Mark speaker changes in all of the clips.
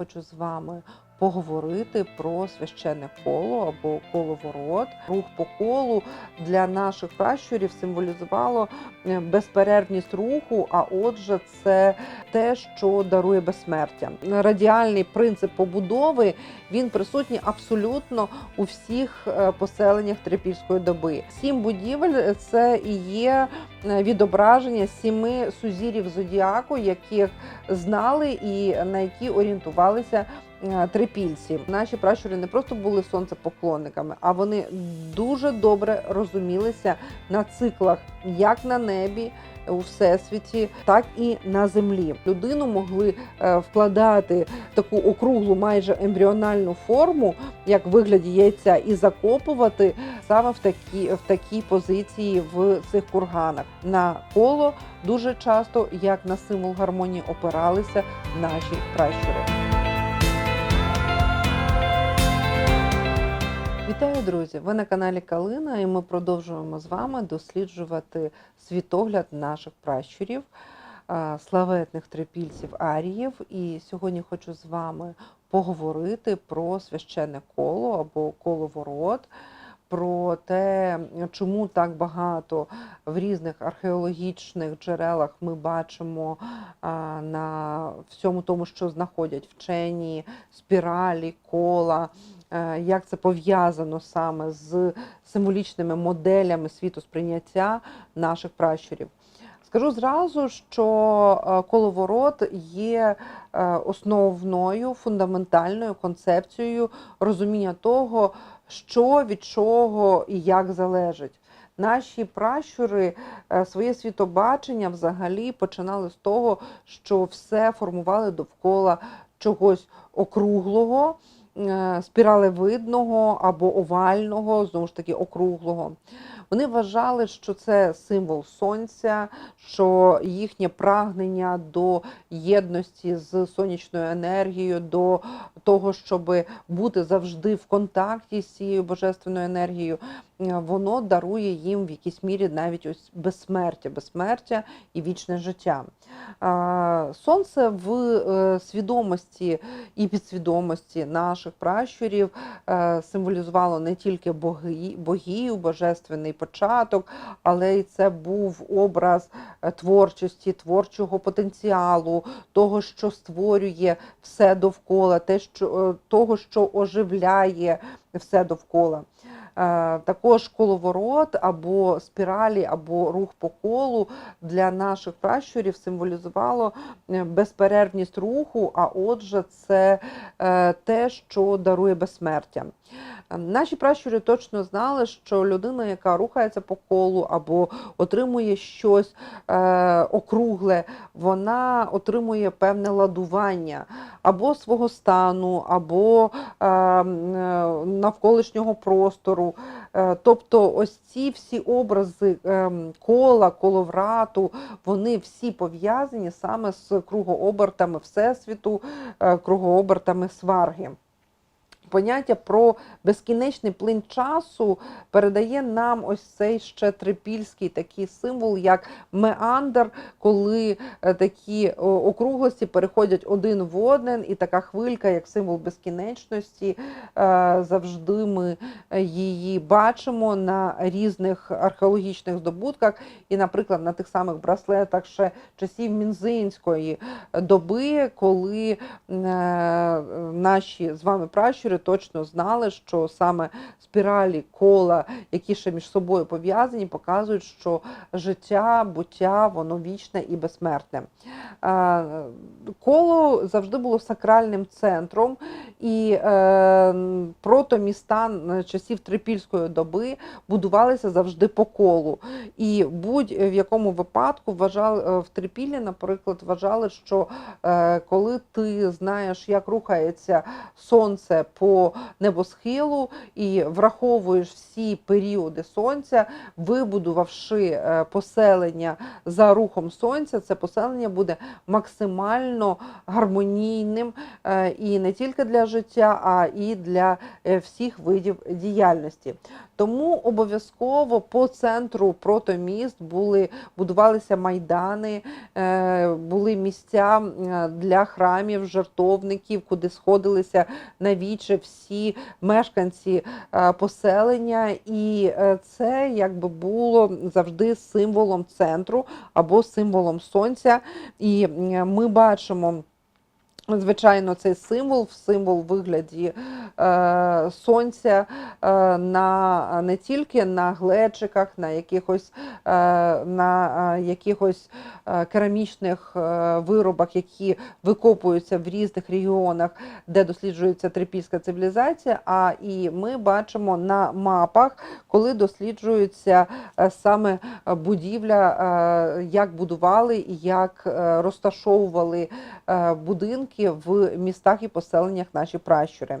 Speaker 1: хочу з вами поговорити про священне коло або коловорот. Рух по колу для наших пращурів символізувало е, безперервність руху. А отже, це те, що дарує безсмертя. Радіальний принцип побудови він присутній абсолютно у всіх е, поселеннях трипільської доби. Сім будівель це і є е, відображення сіми сузірів зодіаку, яких знали і на які орієнтувалися трипільці. Наші пращури не просто були сонцепоклонниками, а вони дуже добре розумілися на циклах як на небі. У всесвіті, так і на землі людину могли е, вкладати в таку округлу, майже ембріональну форму, як вигляді яйця, і закопувати саме в такі в такій позиції в цих курганах. На коло дуже часто, як на символ гармонії, опиралися наші пращури. Вітаю, друзі! Ви на каналі Калина, і ми продовжуємо з вами досліджувати світогляд наших пращурів, славетних трипільців аріїв. І сьогодні хочу з вами поговорити про священне коло або коловорот, про те, чому так багато в різних археологічних джерелах ми бачимо на всьому тому, що знаходять вчені, спіралі, кола як це пов'язано саме з символічними моделями світосприйняття наших пращурів. Скажу зразу, що е, коловорот є е, основною фундаментальною концепцією розуміння того, що від чого і як залежить. Наші пращури е, своє світобачення взагалі починали з того, що все формували довкола чогось округлого, е, спіралевидного або овального, знову ж таки округлого. Вони вважали, що це символ сонця, що їхнє прагнення до єдності з сонячною енергією, до того, щоб бути завжди в контакті з цією божественною енергією, е, воно дарує їм в якійсь мірі навіть ось безсмертя, безсмертя і вічне життя. Сонце в е, свідомості і підсвідомості наших пращурів е, символізувало не тільки богів, божественний початок, але й це був образ е, творчості, творчого потенціалу, того, що створює все довкола, те, що, е, того, що оживляє все довкола. Е, Також коловорот або спіралі, або рух по колу для наших пращурів символізувало е, безперервність руху, а отже, це е, те, що дарує безсмертя. Е, Наші пращури точно знали, що людина, яка рухається по колу або отримує щось е, округле, вона отримує певне ладування або свого стану, або е, е, навколишнього простору. Е, Тобто, ось ці всі образи ем, кола, коловрату, вони всі пов'язані саме з кругообертами Всесвіту, е, кругообертами сварги. Поняття про безкінечний плин часу передає нам ось цей ще трипільський такий символ, як меандр, коли е, такі округлості переходять один в один, і така хвилька, як символ безкінечності, е, завжди ми е, її бачимо на різних археологічних здобутках, і, наприклад, на тих самих браслетах ще часів Мінзинської доби, коли наші з вами пращури точно знали, що саме спіралі кола, які ще між собою пов'язані, показують, що життя, буття, воно вічне і безсмертне. Коло завжди було сакральним центром, і е, протоміста часів трипільської доби будувалися завжди по колу. І будь-в якому випадку вважали е, в Трипіллі, наприклад, вважали, що е, коли ти знаєш, як рухається сонце по по небосхилу і враховуєш всі періоди сонця, вибудувавши е, поселення за рухом сонця, це поселення буде максимально гармонійним е, і не тільки для життя, а і для е, всіх видів діяльності. Тому обов'язково по центру протоміст були будувалися майдани, були місця для храмів, жертовників, куди сходилися навіче всі мешканці е, поселення, і е, це якби було завжди символом центру або символом сонця. І ми бачимо. Звичайно, цей символ, символ вигляді е, сонця е, на не тільки на глечиках, на якихось, е, на е, якихось е, керамічних е, виробах, які викопуються в різних регіонах, де досліджується трипільська цивілізація. А і ми бачимо на мапах, коли досліджується е, саме будівля, е, як будували і як е, розташовували е, будинки в містах і поселеннях наші пращури.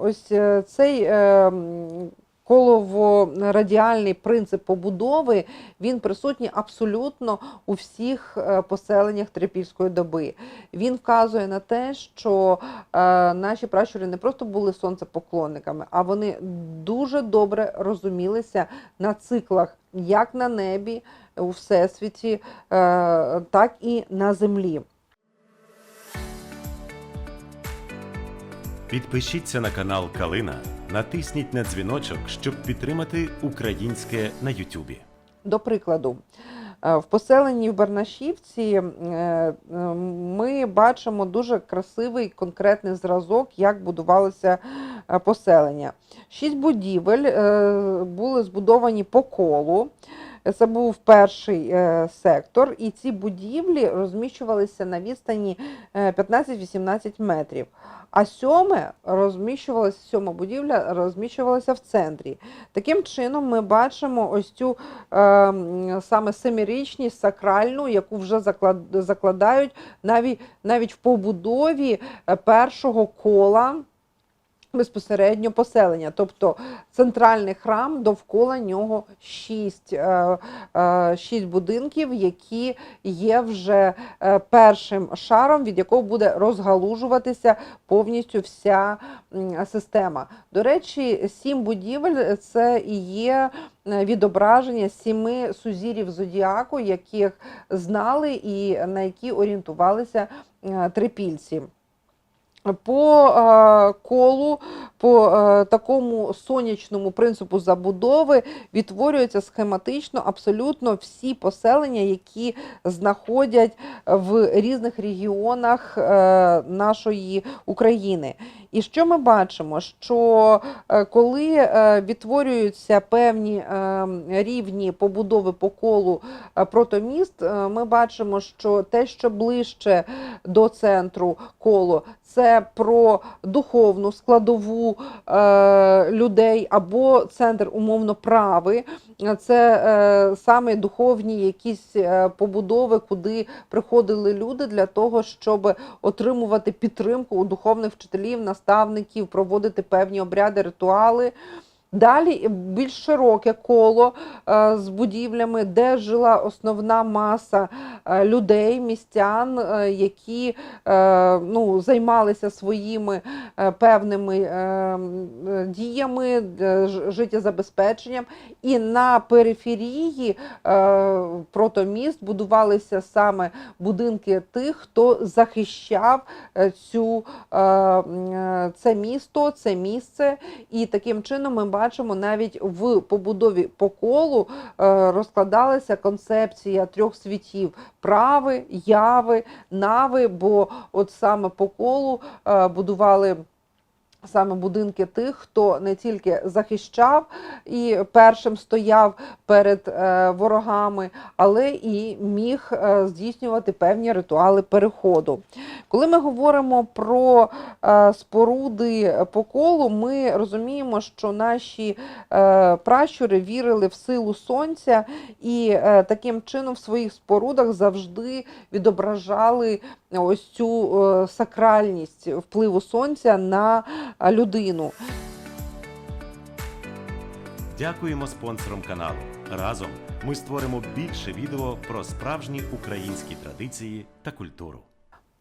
Speaker 1: Ось е, цей е, принцип побудови він присутній абсолютно у всіх е, поселеннях трипільської доби. Він вказує на те, що наші пращури не просто були сонцепоклонниками, а вони дуже добре розумілися на циклах як на небі у всесвіті, так і на землі.
Speaker 2: Підпишіться на канал Калина, натисніть на дзвіночок, щоб підтримати українське на Ютубі.
Speaker 1: До прикладу, е, в поселенні в Барнашівці е, ми бачимо дуже красивий конкретний зразок, як будувалося е, поселення. Шість будівель були збудовані по колу. Це був перший е, сектор, і ці будівлі розміщувалися на відстані е, 15-18 метрів. А сьоме розміщувалася, сьома будівля розміщувалася в центрі. Таким чином, ми бачимо ось цю е, саме семирічність сакральну, яку вже заклад, закладають навіть, навіть в побудові е, першого кола безпосередньо поселення. Тобто центральний храм довкола нього шість, е, е, шість будинків, які є вже е, першим шаром, від якого буде розгалужуватися повністю вся система. До речі, сім будівель це і є відображення сіми сузірів зодіаку, яких знали і на які орієнтувалися трипільці. По е, колу, по е, такому сонячному принципу забудови відтворюються схематично абсолютно всі поселення, які знаходять в різних регіонах е, нашої України. І що ми бачимо? Що е, коли е, відтворюються певні е, рівні побудови по колу протоміст, ми бачимо, що те, що ближче до центру коло, це про духовну складову людей або центр умовно прави. Це саме духовні якісь побудови, куди приходили люди для того, щоб отримувати підтримку у духовних вчителів, наставників, проводити певні обряди, ритуали. Далі більш широке коло е, з будівлями, де жила основна маса е, людей, містян, е, які ну, займалися своїми певними діями, життєзабезпеченням. І на периферії протоміст будувалися саме будинки тих, хто захищав цю, це місто, це місце. І таким чином ми бачимо навіть в побудові по колу е, розкладалася концепція трьох світів: прави, яви, нави. Бо от саме по колу е, будували. Саме будинки тих, хто не тільки захищав і першим стояв перед е, ворогами, але і міг е, здійснювати певні ритуали переходу. Коли ми говоримо про е, споруди по колу, ми розуміємо, що наші пращури вірили в силу сонця і таким чином в своїх спорудах завжди відображали ось цю сакральність впливу сонця на людину.
Speaker 2: Дякуємо спонсорам каналу. Разом ми створимо більше відео про справжні українські традиції та культуру.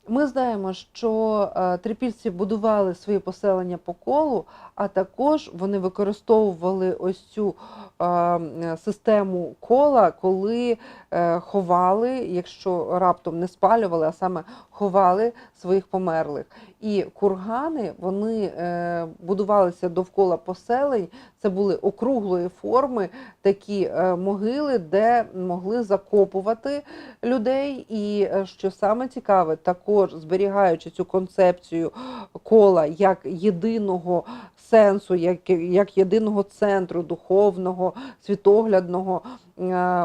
Speaker 1: Ми знаємо, що е, трипільці будували свої поселення по колу, а також вони використовували ось цю е, систему кола, коли ховали, якщо раптом не спалювали, а саме ховали своїх померлих. І кургани вони е, будувалися довкола поселень. Це були округлої форми такі е, могили, де могли закопувати людей. І е, що саме цікаве, також зберігаючи цю концепцію кола як єдиного сенсу, як, як єдиного центру духовного, світоглядного е,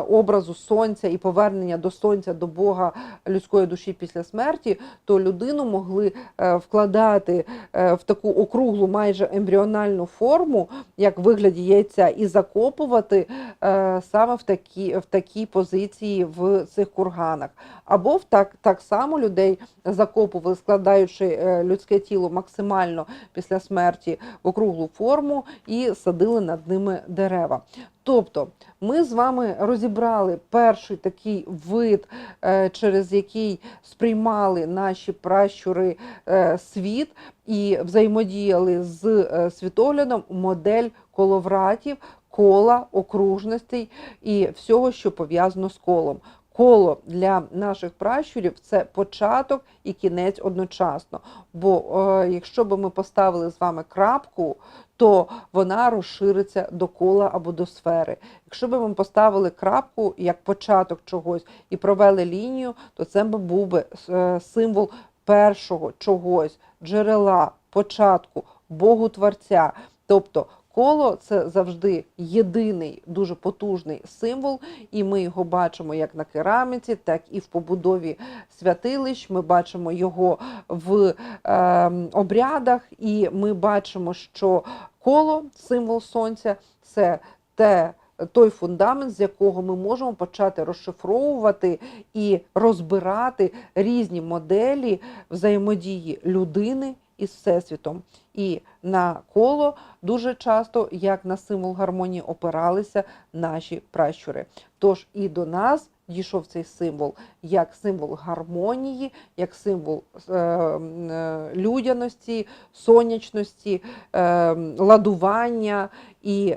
Speaker 1: образу сонця і повернення до сонця, до Бога людської душі після смерті, то людину могли е, вкладати е, в таку округлу, майже ембріональну форму, як в вигляді яйця, і закопувати е, саме в такій, в такій позиції в цих курганах. Або в так, так само людей закопували, складаючи е, людське тіло максимально після смерті в округлу форму і садили над ними дерева. Тобто ми з вами розібрали перший такий вид, е, через який сприймали наші пращури е, світ і взаємодіяли з е, світоглядом модель коловратів, кола, окружностей і всього, що пов'язано з колом. Коло для наших пращурів це початок і кінець одночасно. Бо е, якщо би ми поставили з вами крапку, то вона розшириться до кола або до сфери. Якщо б ми поставили крапку як початок чогось і провели лінію, то це б був би е, символ першого чогось, джерела, початку, Богу Творця. Тобто коло це завжди єдиний дуже потужний символ, і ми його бачимо як на кераміці, так і в побудові святилищ. Ми бачимо його в е, обрядах, і ми бачимо, що коло, символ сонця, це те. Той фундамент, з якого ми можемо почати розшифровувати і розбирати різні моделі взаємодії людини із всесвітом. І на коло дуже часто, як на символ гармонії, опиралися наші пращури. Тож і до нас дійшов цей символ як символ гармонії, як символ е, е, людяності, сонячності, е, ладування. І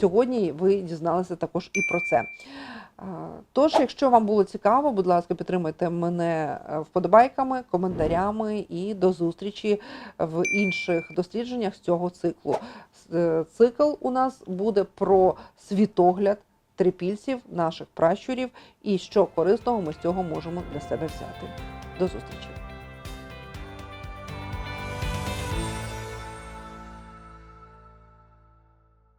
Speaker 1: сьогодні ви дізналися також і про це. Тож, якщо вам було цікаво, будь ласка, підтримайте мене вподобайками, коментарями і до зустрічі в інших дослідженнях з цього циклу. Цикл у нас буде про світогляд трипільців, наших пращурів, і що корисного ми з цього можемо для себе взяти. До зустрічі!